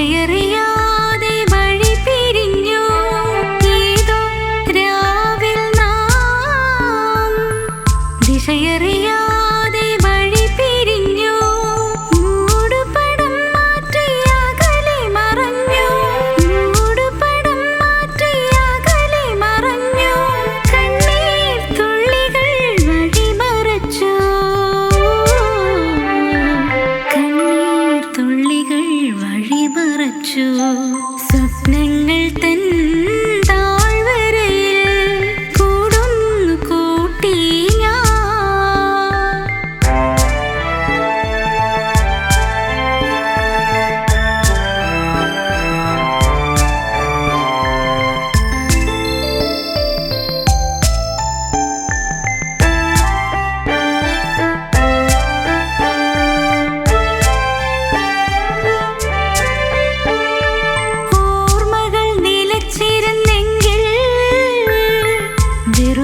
clear മറച്ചു. സ്വപ്നങ്ങൾ തൻ താഴ്വരയിൽ കൂടുന്നു കൂട്ടി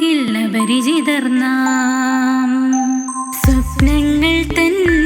അരികിൽ നാം സ്വപ്നങ്ങൾ തന്നെ